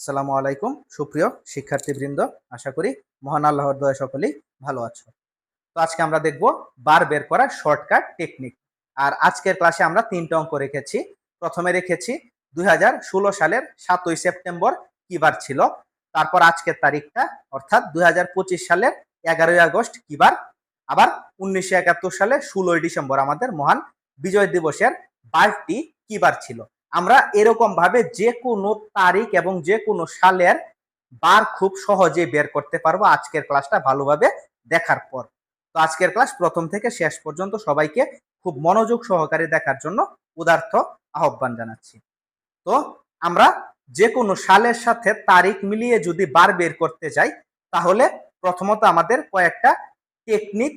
আসসালামু আলাইকুম, সুপ্রিয় শিক্ষার্থীবৃন্দ। আশা করি মহান আল্লাহর দয়া সকলেই ভালো আছো। তো আজকে আমরা দেখব বার বের করার শর্টকাট টেকনিক। আর আজকের ক্লাসে আমরা তিনটা অঙ্ক রেখেছি। প্রথমে রেখেছি দুই হাজার ষোলো সালের সাতই সেপ্টেম্বর কি বার ছিল? তারপর আজকের তারিখটা, অর্থাৎ দুই হাজার পঁচিশ সালের এগারোই আগস্ট কি বার? আবার উনিশশো একাত্তর সালে ষোলোই ডিসেম্বর আমাদের মহান বিজয় দিবসের বারটি কি বার ছিল? আমরা এরকম ভাবে যে কোনো তারিখ এবং যে কোনো সালের বার খুব সহজে বের করতে পারব আজকের ক্লাসটা ভালোভাবে দেখার পর। তো আজকের ক্লাস প্রথম থেকে শেষ পর্যন্ত সবাইকে খুব মনোযোগ সহকারে দেখার জন্য উদার্থ আহ্বান জানাচ্ছি। তো আমরা যে কোনো সালের সাথে তারিখ মিলিয়ে যদি বার বের করতে যাই, তাহলে প্রথমত আমাদের কয়েকটা টেকনিক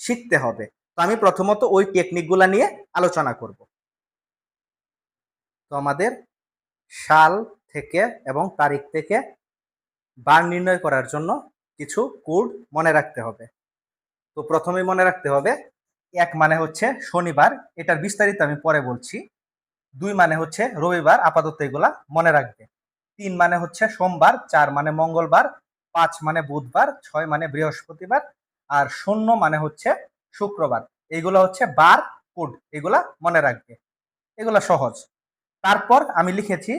শিখতে হবে। তো আমি প্রথমত ওই টেকনিকগুলা নিয়ে আলোচনা করব। আমাদের সাল থেকে এবং তারিখ থেকে বার নির্ণয় করার জন্য কিছু কোড মনে রাখতে হবে। তো প্রথমে মনে রাখতে হবে, এক মানে হচ্ছে শনিবার, এটার বিস্তারিত আমি পরে বলছি। দুই মানে হচ্ছে রবিবার, আপাতত এগুলা মনে রাখবে। তিন মানে হচ্ছে সোমবার, চার মানে মঙ্গলবার, পাঁচ মানে বুধবার, ছয় মানে বৃহস্পতিবার, আর শূন্য মানে হচ্ছে শুক্রবার। এগুলো হচ্ছে বার কোড, এগুলা মনে রাখবে। এগুলা সহজ। তারপর আমি লিখেছি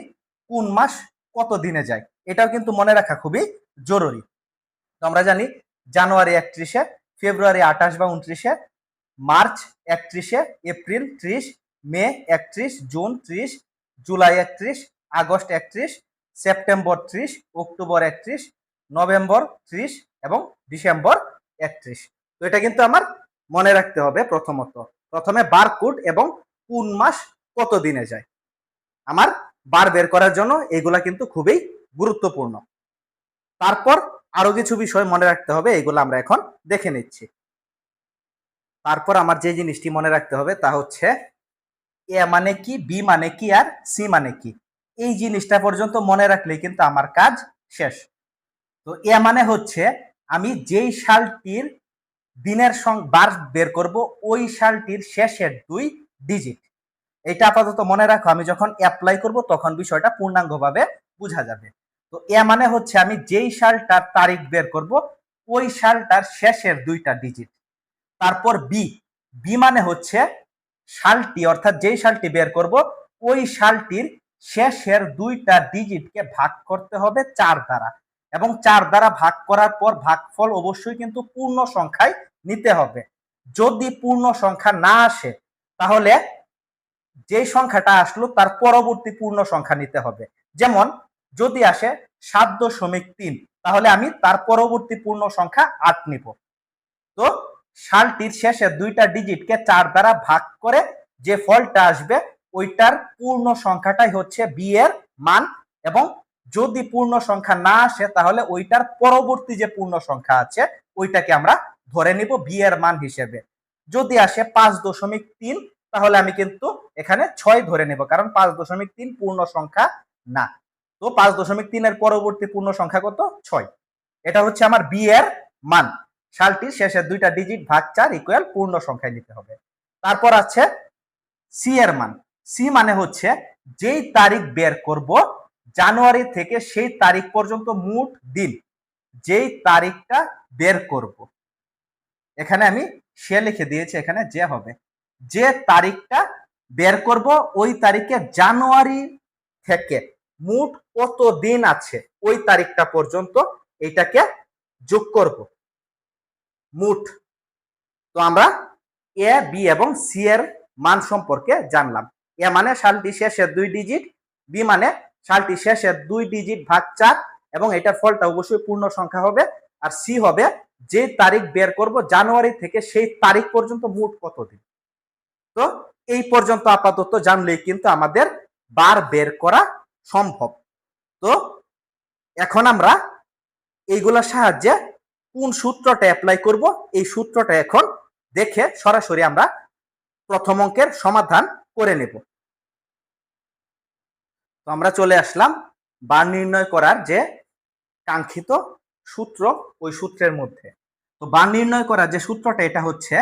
কোন মাস কত দিনে যায়। এটাও কিন্তু মনে রাখা খুবই জরুরি। তো আমরা জানি জানুয়ারি একত্রিশে, ফেব্রুয়ারি আঠাশ বা উনত্রিশে, মার্চ একত্রিশে, এপ্রিল ত্রিশ, মে একত্রিশ, জুন ত্রিশ, জুলাই একত্রিশ, আগস্ট একত্রিশ, সেপ্টেম্বর ত্রিশ, অক্টোবর একত্রিশ, নভেম্বর ত্রিশ এবং ডিসেম্বর একত্রিশ। তো এটা কিন্তু আমার মনে রাখতে হবে প্রথমত। প্রথমে বারকোড এবং কোন মাস কত দিনে যায়। আমার বার বের করার জন্য এগুলা কিন্তু খুবই গুরুত্বপূর্ণ। তারপর আরও কিছু বিষয় মনে রাখতে হবে, এগুলো আমরা এখন দেখে নিচ্ছি। তারপর আমার যে জিনিসটি মনে রাখতে হবে তা হচ্ছে এ মানে কি, বি মানে কি আর সি মানে কি? এই জিনিসটা পর্যন্ত মনে রাখলেই কিন্তু আমার কাজ শেষ। তো এ মানে হচ্ছে আমি যেই সালটির দিনের বার বের করব, ওই সালটির শেষের দুই ডিজিট এটা আপাতত মনে রাখো, আমি যখন অ্যাপ্লাই করব তখন বিষয়টা পূর্ণাঙ্গভাবে বোঝা যাবে। তো এ মানে হচ্ছে আমি যেই সালটার তারিখ বের করব, ওই সালটার শেষের দুইটা ডিজিট তারপর বি বি মানে হচ্ছে সালটি, অর্থাৎ যেই সালটি বের করব, ওই সালটির শেষের দুইটা ডিজিটকে ভাগ করতে হবে চার দ্বারা। এবং চার দ্বারা ভাগ করার পর ভাগফল অবশ্যই কিন্তু পূর্ণ সংখ্যায় নিতে হবে। যদি পূর্ণ সংখ্যা না আসে, তাহলে যে সংখ্যাটা আসলো তার পরবর্তী পূর্ণ সংখ্যা নিতে হবে। যেমন, যদি আসে সাত দশমিক তিন, তাহলে আমি তার পরবর্তী পূর্ণ সংখ্যা আট নিব। তো সালটির শেষে দুইটা ডিজিটকে চার দ্বারা ভাগ করে যে ফলটা আসবে, ওইটার পূর্ণ সংখ্যাটাই হচ্ছে বি এর মান এবং যদি পূর্ণ সংখ্যা না আসে, তাহলে ওইটার পরবর্তী যে পূর্ণ সংখ্যা আছে, ওইটাকে আমরা ধরে নিব বি এর মান হিসেবে। যদি আসে পাঁচ দশমিক তিন, তাহলে আমি কিন্তু এখানে ছয় ধরে নেব, কারণ পাঁচ দশমিক তিন পূর্ণ সংখ্যা না। তো পাঁচ দশমিক তিনের পরবর্তী পূর্ণ সংখ্যা কত? ছয়। এটা হচ্ছে আমার বি এর মান। সালটির শেষের দুইটা ডিজিট ভাগ চার ইকুয়াল পূর্ণ সংখ্যায় নিতে হবে। তারপর আছে সি এর মান। সি মানে হচ্ছে যেই তারিখ বের করব জানুয়ারি থেকে সেই তারিখ পর্যন্ত মোট দিন। যেই তারিখটা বের করব। এখানে আমি সে লিখে দিয়েছি, এখানে যে হবে। যে তারিখটা বের করব ওই তারিখে জানুয়ারি থেকে। মোট কত দিন আছে ওই তারিখটা পর্যন্ত এটাকে যোগ করব? মোট। তো আমরা এ বি এবং সি এর মান সম্পর্কে জানলাম। এ মানে সালটি শেষের দুই ডিজিট বি মানে সালটি শেষের দুই ডিজিট ভাগ চার এবং এটার ফলটা অবশ্যই পূর্ণ সংখ্যা হবে। আর সি হবে যে তারিখ বের করব জানুয়ারি থেকে সেই তারিখ পর্যন্ত মোট কত দিন? এই পর্যন্ত আপাতত জানলেই কিন্তু আমাদের বার বের করা সম্ভব। তো এখন আমরা এইগুলোর সাহায্যে কোন সূত্রটা অ্যাপ্লাই করব, এই সূত্রটা এখন দেখে সরাসরি আমরা প্রথম অঙ্কের সমাধান করে নেব। তো আমরা চলে আসলাম বার নির্ণয় করার যে কাঙ্ক্ষিত সূত্র, ওই সূত্রের মধ্যে। তো বার নির্ণয় করার যে সূত্রটা, এটা হচ্ছে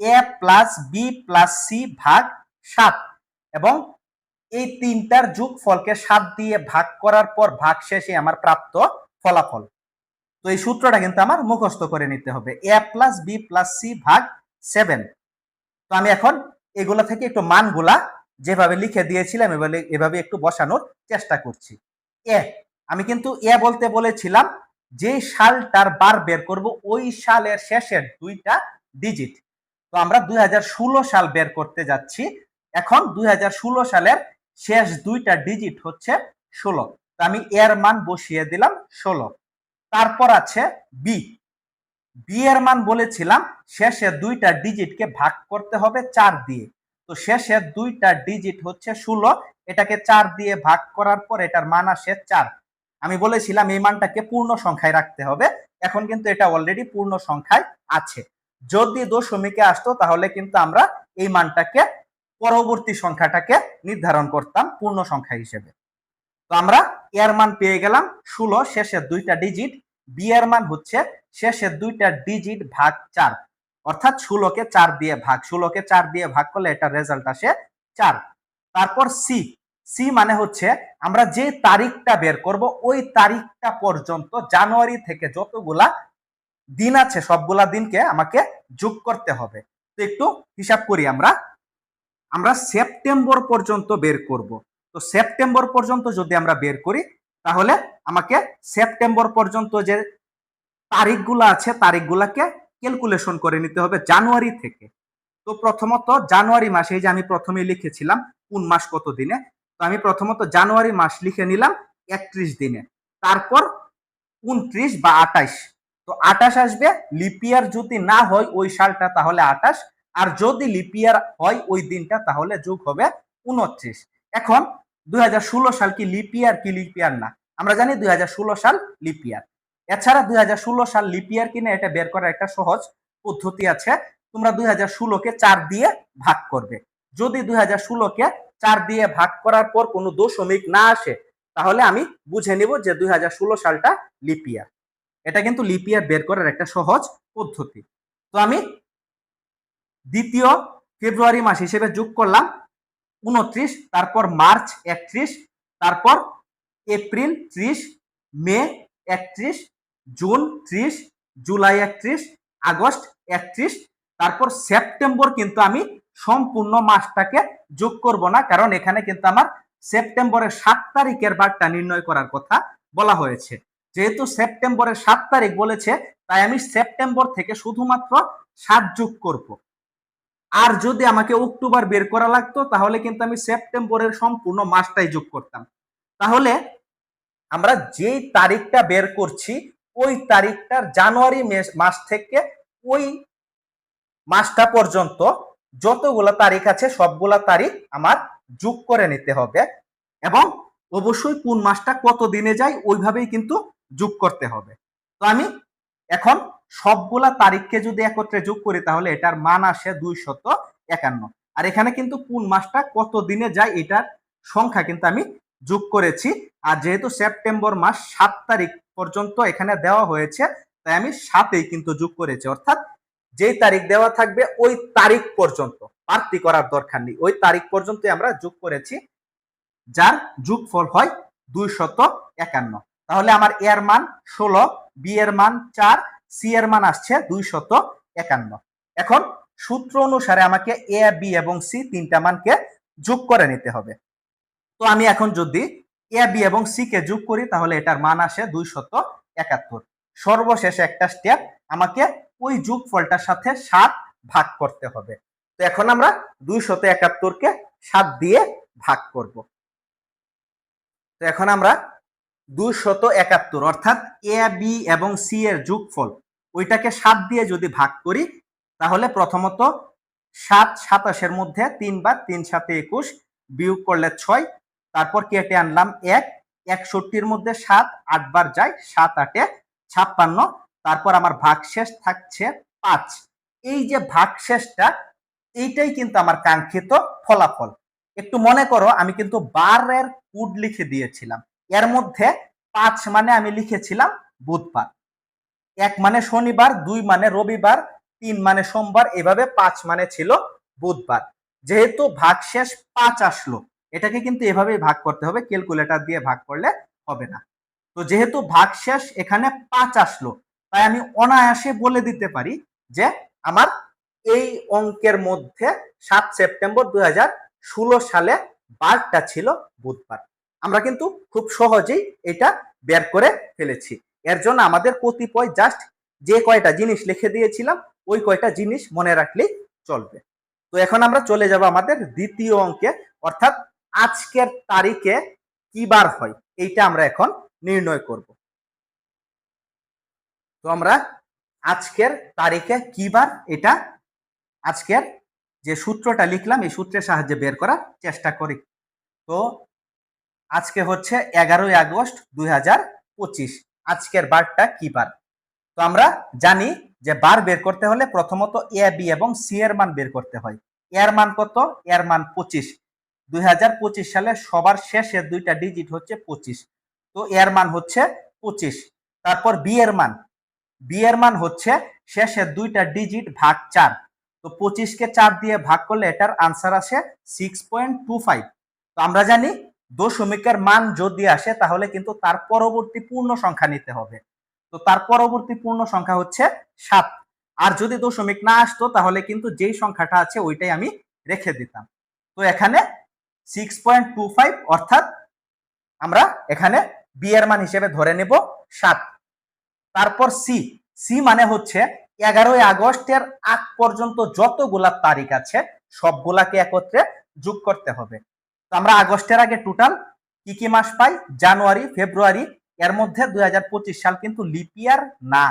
A plus B plus C ভাগ সাত এবং এই তিনটার যোগ ফলকে সাত দিয়ে ভাগ করার পর ভাগ শেষে আমার প্রাপ্ত ফলাফল। তো এই সূত্রটা কিন্তু আমার মুখস্থ করে নিতে হবে। A plus B plus C ভাগ সেভেন তো আমি এখন এগুলা থেকে একটু মানগুলা যেভাবে লিখে দিয়েছিলাম, এভাবে এভাবে একটু বসানোর চেষ্টা করছি। এ আমি কিন্তু এ বলতে বলেছিলাম যে সালটার বার বের করব ওই সালের শেষের দুইটা ডিজিট তো আমরা দুই হাজার ষোলো সাল বের করতে যাচ্ছি। এখন দুই হাজার ষোলো সালের শেষ দুইটা ডিজিট হচ্ছে ষোলো। তো আমি এর মান বসিয়ে দিলাম ষোলো। তারপর আছে বি বি এর মান বলেছিলাম, শেষে দুইটা ডিজিটকে ভাগ করতে হবে চার দিয়ে। তো শেষে দুইটা ডিজিট হচ্ছে ষোলো, এটাকে চার দিয়ে ভাগ করার পর এটার মান আসে চার। আমি বলেছিলাম এই মানটাকে পূর্ণ সংখ্যায় রাখতে হবে, এখন কিন্তু এটা অলরেডি পূর্ণ সংখ্যায় আছে। যদি দশমিকে আসতো, তাহলে কিন্তু আমরা এই মানটাকে পরবর্তী সংখ্যাটাকে নির্ধারণ করতাম পূর্ণ সংখ্যা হিসেবে। তো আমরা এর মান পেয়ে গেলাম ষোলো, শেষের দুইটা ডিজিট বি এর মান হচ্ছে শেষের দুইটা ডিজিট ভাগ চার। অর্থাৎ ষোলোকে চার দিয়ে ভাগ। ষোলোকে চার দিয়ে ভাগ করলে এটা রেজাল্ট আসে চার। তারপর সি সি মানে হচ্ছে আমরা যে তারিখটা বের করব, ওই তারিখটা পর্যন্ত জানুয়ারি থেকে যতগুলা দিন আছে, সবগুলা দিনকে আমাকে যোগ করতে হবে। তো একটু হিসাব করি আমরা। আমরা সেপ্টেম্বর পর্যন্ত বের করব। তো সেপ্টেম্বর পর্যন্ত যদি আমরা বের করি, তাহলে আমাকে সেপ্টেম্বর পর্যন্ত যে তারিখগুলো আছে, তারিখগুলাকে ক্যালকুলেশন করে নিতে হবে জানুয়ারি থেকে। তো প্রথমত জানুয়ারি মাসে যে আমি প্রথমে লিখেছিলাম, কোন মাস কত দিনে? তো আমি প্রথমত জানুয়ারি মাস লিখে নিলাম একত্রিশ দিনে। তারপর উনত্রিশ বা আটাইশ তো আটাশ আসবে, লিপিয়ার যদি না হয় ওই সালটা তাহলে আটাশ, আর যদি লিপিয়ার হয় ওই দিনটা তাহলে যোগ হবে উনত্রিশ এখন দুই হাজার ষোলো সাল কি লিপিয়ার কি লিপিয়ার না? আমরা জানি দুই হাজার ষোলো সাল লিপিয়ার। এছাড়া দুই হাজার ষোলো সাল লিপিয়ার কিনা এটা বের করার একটা সহজ পদ্ধতি আছে। তোমরা দুই হাজার ষোলো কে চার দিয়ে ভাগ করবে। যদি দুই হাজার ষোলো কে চার দিয়ে ভাগ করার পর কোনো দশমিক না আসে, তাহলে আমি বুঝে নিব যে দুই হাজার ষোলো সালটা লিপিয়ার। এটা কিন্তু লিপিয়ার বের করার একটা সহজ পদ্ধতি। তো আমি দ্বিতীয় ফেব্রুয়ারি মাস হিসেবে যোগ করলাম উনত্রিশ তারপর মার্চ একত্রিশ, তারপর এপ্রিল ত্রিশ, মে একত্রিশ, জুন ত্রিশ, জুলাই একত্রিশ, আগস্ট একত্রিশ, তারপর সেপ্টেম্বর কিন্তু আমি সম্পূর্ণ মাসটাকে যোগ করব না, কারণ এখানে কিন্তু আমার সেপ্টেম্বরের সাত তারিখের বারটা নির্ণয় করার কথা বলা হয়েছে। যেহেতু সেপ্টেম্বরের সাত তারিখ বলেছে, তাই আমি সেপ্টেম্বর থেকে শুধুমাত্র সাত যোগ করব। আর যদি আমাকে অক্টোবর বের করা লাগতো, তাহলে কিন্তু আমি সেপ্টেম্বরের সম্পূর্ণ মাসটাই যোগ করতাম। তাহলে আমরা যেই তারিখটা বের করছি, ওই তারিখটার জানুয়ারি মাস থেকে ওই মাসটা পর্যন্ত যতগুলা তারিখ আছে, সবগুলা তারিখ আমার যোগ করে নিতে হবে। এবং অবশ্যই কোন মাসটা কত দিনে যায়, ওইভাবেই কিন্তু যোগ করতে হবে। তো আমি এখন সবগুলা তারিখকে যদি একত্রে যোগ করি তাহলে এটার মান আসে দুইশত একান্ন। আর এখানে কিন্তু কোন মাসটা, কত দিনে যায় এটার সংখ্যা কিন্তু আমি যোগ করেছি। আর যেহেতু সেপ্টেম্বর মাস সাত তারিখ পর্যন্ত এখানে দেওয়া হয়েছে, তাই আমি সাতেই কিন্তু যোগ করেছি। অর্থাৎ যেই তারিখ দেওয়া থাকবে ওই তারিখ পর্যন্ত। প্রার্থী করার দরকার নেই। ওই তারিখ পর্যন্ত আমরা যোগ করেছি, যার যোগফল হয় দুই শত একান্ন। তাহলে আমার এর মান ষোলো, বি এর মান চার, সি এর মান আসছে দুই শত একান্ন। এখন সূত্র অনুসারে আমাকে এ, বি এবং সি তিনটা মানকে যোগ করে নিতে হবে। তো আমি এখন যদি এ, বি এবং সি কে যোগ করি, তাহলে এটার মান আসে দুই শত একাত্তর। সর্বশেষ একটা স্টেপ আমাকে ওই যোগ ফলটার সাথে সাত ভাগ করতে হবে। তো এখন আমরা দুই শত একাত্তরকে সাত দিয়ে ভাগ করব। তো এখন আমরা দুই শত একাত্তর, অর্থাৎ এ বি এবং সি এর যোগফল। ওইটাকে সাত দিয়ে যদি ভাগ করি, তাহলে প্রথমত সাত সাতাশের মধ্যে তিনবার তিন সাথে একুশ বিয়োগ করলে ছয়, তারপর কেটে আনলাম এক, একষট্টির মধ্যে সাত আটবার যায় সাত, আটে ছাপ্পান্ন, তারপর আমার ভাগশেষ থাকছে পাঁচ। এই যে ভাগশেষটা, এইটাই কিন্তু আমার কাঙ্ক্ষিত ফলাফল। একটু মনে করো, আমি কিন্তু বারের কুড লিখে দিয়েছিলাম। এর মধ্যে পাঁচ মানে আমি লিখেছিলাম বুধবার। এক মানে শনিবার, দুই মানে রবিবার, তিন মানে সোমবার, এভাবে পাঁচ মানে ছিল বুধবার। যেহেতু ভাগশেষ পাঁচ আসলো, এটাকে কিন্তু এভাবেই ভাগ করতে হবে, ক্যালকুলেটর দিয়ে ভাগ করলে হবে না। তো যেহেতু ভাগ শেষ, এখানে পাঁচ আসলো, তাই আমি অনায়াসে বলে দিতে পারি যে আমার এই অঙ্কের মধ্যে সাত সেপ্টেম্বর দুই হাজার ষোলো সালে বারটা ছিল বুধবার। আমরা কিন্তু খুব সহজেই এটা বের করে ফেলেছি। এর জন্য আমাদের কতিপয় জাস্ট যে কয়টা জিনিস লিখে দিয়েছিলাম, ওই কয়টা জিনিস মনে রাখলেই চলবে। তো এখন আমরা চলে যাব আমাদের দ্বিতীয় অঙ্কে, অর্থাৎ আজকের তারিখে কি বার হয়, এইটা আমরা এখন নির্ণয় করব। তো আমরা আজকের তারিখে কি বার, এটা আজকের যে সূত্রটা লিখলাম, এই সূত্রের সাহায্যে বের করার চেষ্টা করি। তো আজকে হচ্ছে এগারোই আগস্ট দুই আজকের বারটা কি বার? তো আমরা জানি যে বার বের করতে হলে প্রথমত এ বি এবং সি এর মান বের করতে হয়। এর মান কত? এর মান পঁচিশ। দুই সালে সবার শেষে দুইটা ডিজিট হচ্ছে পঁচিশ। তো এর মান হচ্ছে পঁচিশ। তারপর বি এর মান। বি এর মান হচ্ছে শেষে দুইটা ডিজিট ভাগ চার। তো পঁচিশকে চার দিয়ে ভাগ করলে এটার আনসার আসে সিক্স পয়েন্ট টু ফাইভ তো আমরা জানি দশমিকের মান যদি আসে, তাহলে কিন্তু তার পরবর্তী পূর্ণ সংখ্যা নিতে হবে। তো তার পরবর্তী পূর্ণ সংখ্যা হচ্ছে সাত। আর যদি দশমিক না আসতো, তাহলে কিন্তু যেই সংখ্যাটা আছে, ওইটাই আমি রেখে দিতাম। তো এখানে সিক্স পয়েন্ট টু ফাইভ অর্থাৎ আমরা এখানে বি এর মান হিসেবে ধরে নেব সাত। তারপর সি সি মানে হচ্ছে এগারোই আগস্টের আগ পর্যন্ত যতগুলা তারিখ আছে, সবগুলাকে একত্রে যোগ করতে হবে। তো আমরা আগস্টের আগে টোটাল কি কি মাস পাই? জানুয়ারি, ফেব্রুয়ারি, এর মধ্যে দুই সাল কিন্তু লিপিয়ার না।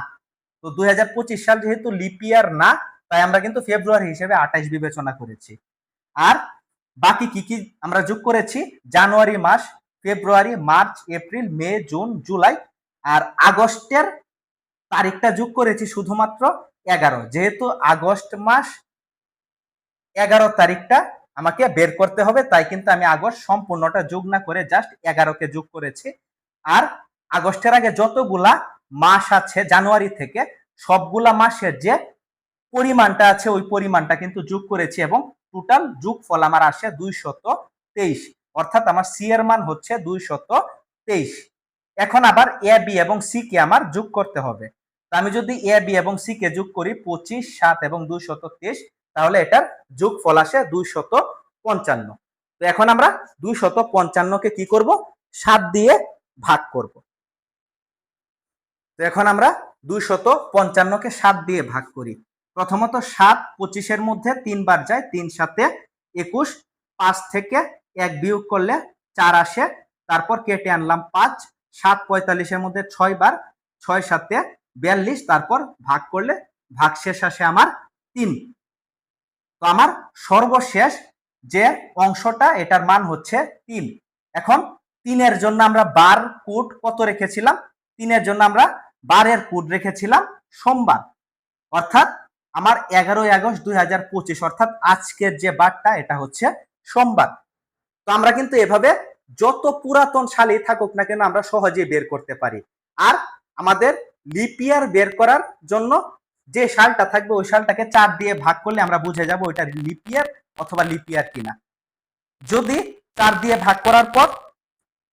তো দুই হাজার পঁচিশ সাল যেহেতু লিপিয়ার না, তাই আমরা কিন্তু ফেব্রুয়ারি হিসেবে আঠাইশ বিবেচনা করেছি। আর বাকি কি কি আমরা যোগ করেছি? জানুয়ারি মাস, February, March, April, May, June, July, আর আগস্টের তারিখটা যোগ করেছি শুধুমাত্র এগারো। যেহেতু আগস্ট মাস এগারো তারিখটা আমাকে বের করতে হবে, তাই কিন্তু আমি আগস্ট সম্পূর্ণটা যোগ না করে জাস্ট এগারোকে যোগ করেছি। আর আগস্টের আগে যতগুলা মাস আছে, জানুয়ারি থেকে সবগুলা মাসের যে পরিমাণটা আছে, ওই পরিমাণটা কিন্তু যোগ করেছি এবং টোটাল যোগ ফল আমার আসে দুই শত তেইশ। অর্থাৎ আমার সি এর মান হচ্ছে দুই শত তেইশ। এখন আবার এ বি এবং সি কে আমার যোগ করতে হবে। আমি যদি এ বি এবং সি কে যোগ করি, পঁচিশ, সাত এবং দুই শত তেইশ তাহলে এটার যোগ ফল আসে দুই শত পঞ্চান্ন। তো এখন আমরা দুই শত পঞ্চান্নকে কি করব? সাত দিয়ে ভাগ করব। তো এখন আমরা দুই শত পঞ্চান্নকে সাত দিয়ে ভাগ করি। প্রথমত সাত পঁচিশের মধ্যে তিনবার যায়, তিন সাথে একুশ, পাঁচ থেকে এক বিয়োগ করলে চার আসে, তারপর কেটে আনলাম পাঁচ, সাত পঁয়তাল্লিশের মধ্যে ছয় বার ছয় সাথে বিয়াল্লিশ, তারপর ভাগ করলে ভাগ শেষ আসে আমার তিন। তো আমার সর্বশেষ যে অংশটা, এটার মান হচ্ছে তিন। এখন তিনের জন্য আমরা বার কুট কত রেখেছিলাম? তিনের জন্য আমরা বারের কুট রেখেছিলাম সোমবার। অর্থাৎ আমার এগারোই আগস্ট দুই হাজার পঁচিশ, অর্থাৎ আজকের যে বারটা, এটা হচ্ছে সোমবার। তো আমরা কিন্তু এভাবে যত পুরাতন সালই থাকুক না কেন, আমরা সহজেই বের করতে পারি। আর আমাদের লিপিয়ার বের করার জন্য যে সালটা থাকবে, ওই সালটাকে চার দিয়ে ভাগ করলে আমরা বুঝে যাব ওইটা লিপিয়ার অথবা লিপিয়ার কিনা। যদি চার দিয়ে ভাগ করার পর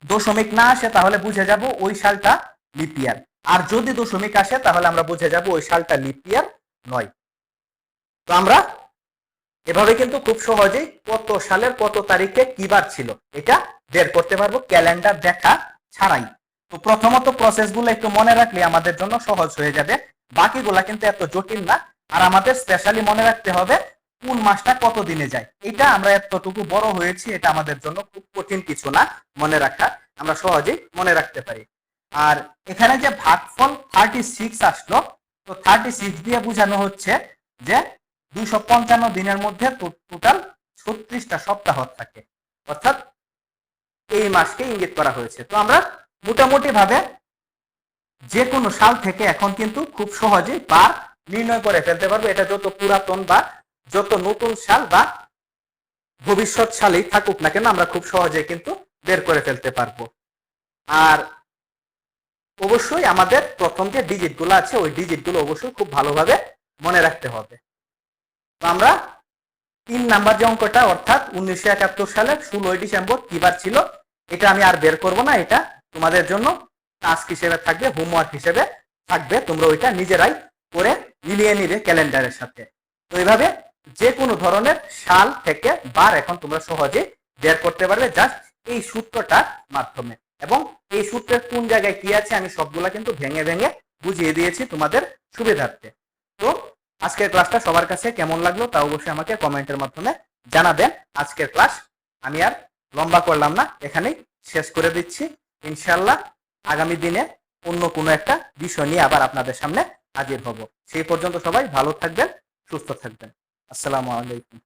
দশমিক না আসে, তাহলে বুঝে যাব ওই সালটা লিপিয়ার। আর যদি দশমিক আসে, তাহলে আমরা বুঝে যাব ওই সালটা লিপিয়ার নয়। তো আমরা এভাবে কিন্তু খুব সহজেই কত সালের কত তারিখে কি বার ছিল এটা বের করতে পারব, ক্যালেন্ডার দেখা ছাড়াই। তো প্রথমত প্রসেসগুলো একটু মনে রাখলে আমাদের জন্য সহজ হয়ে যাবে। বাকিগুলা কিন্তু এত জটিল না। আর আমাদের স্পেশালি মনে রাখতে হবে, কোন মাসটা কত দিনে যায়। এটা আমরা এতটুকু বড় হয়েছি, এটা আমাদের জন্য খুব কঠিন কিছু না মনে রাখা। আমরা সহজেই মনে রাখতে পারি। আর এখানে যে ভাগফল থার্টি সিক্স আসলো, তো থার্টি সিক্স দিয়ে বোঝানো হচ্ছে যে দুইশো পঞ্চান্ন দিনের মধ্যে টোটাল ছত্রিশটা সপ্তাহ থাকে। অর্থাৎ এই মাসকে ইঙ্গিত করা হয়েছে। তো আমরা মোটামুটি ভাবে যে কোনো সাল থেকে এখন কিন্তু খুব সহজে বার নির্ণয় করে ফেলতে পারব। এটা যত পুরাতন বা যত নতুন সাল বা ভবিষ্যৎ সালেই থাকুক না কেন, আমরা খুব সহজে কিন্তু বের করে ফেলতে পারব। আর অবশ্যই আমাদের প্রথম যে ডিজিটগুলো আছে, ওই ডিজিটগুলো অবশ্যই খুব ভালোভাবে মনে রাখতে হবে। তো আমরা তিন নাম্বার যে অঙ্কটা, অর্থাৎ উনিশশো একাত্তর সালের ষোলোই ডিসেম্বর কিবার ছিল, এটা আমি আর বের করব না, এটা তোমাদের জন্য টাস্ক হিসেবে থাকবে হোমওয়ার্ক হিসেবে থাকবে। তোমরা ওইটা নিজেরাই করে মিলিয়ে নিবে ক্যালেন্ডারের সাথে। তো এইভাবে যে কোনো ধরনের সাল থেকে বার এখন তোমরা সহজে বের করতে পারবে জাস্ট এই সূত্রটার মাধ্যমে। এবং এই সূত্রের কোন জায়গায় কি আছে আমি সবগুলা কিন্তু ভেঙে ভেঙে বুঝিয়ে দিয়েছি তোমাদের সুবিধার্থে। তো আজকের ক্লাসটা সবার কাছে কেমন লাগল তা অবশ্যই আমাকে কমেন্টের মাধ্যমে জানাবেন। আজকের ক্লাস আমি আর লম্বা করলাম না, এখানেই শেষ করে দিচ্ছি। ইনশাল্লাহ আগামী দিনে অন্য কোনো একটা বিষয় নিয়ে আবার আপনাদের সামনে হাজির হব। সেই পর্যন্ত সবাই ভালো থাকবেন, সুস্থ থাকবেন। আসসালামু আলাইকুম।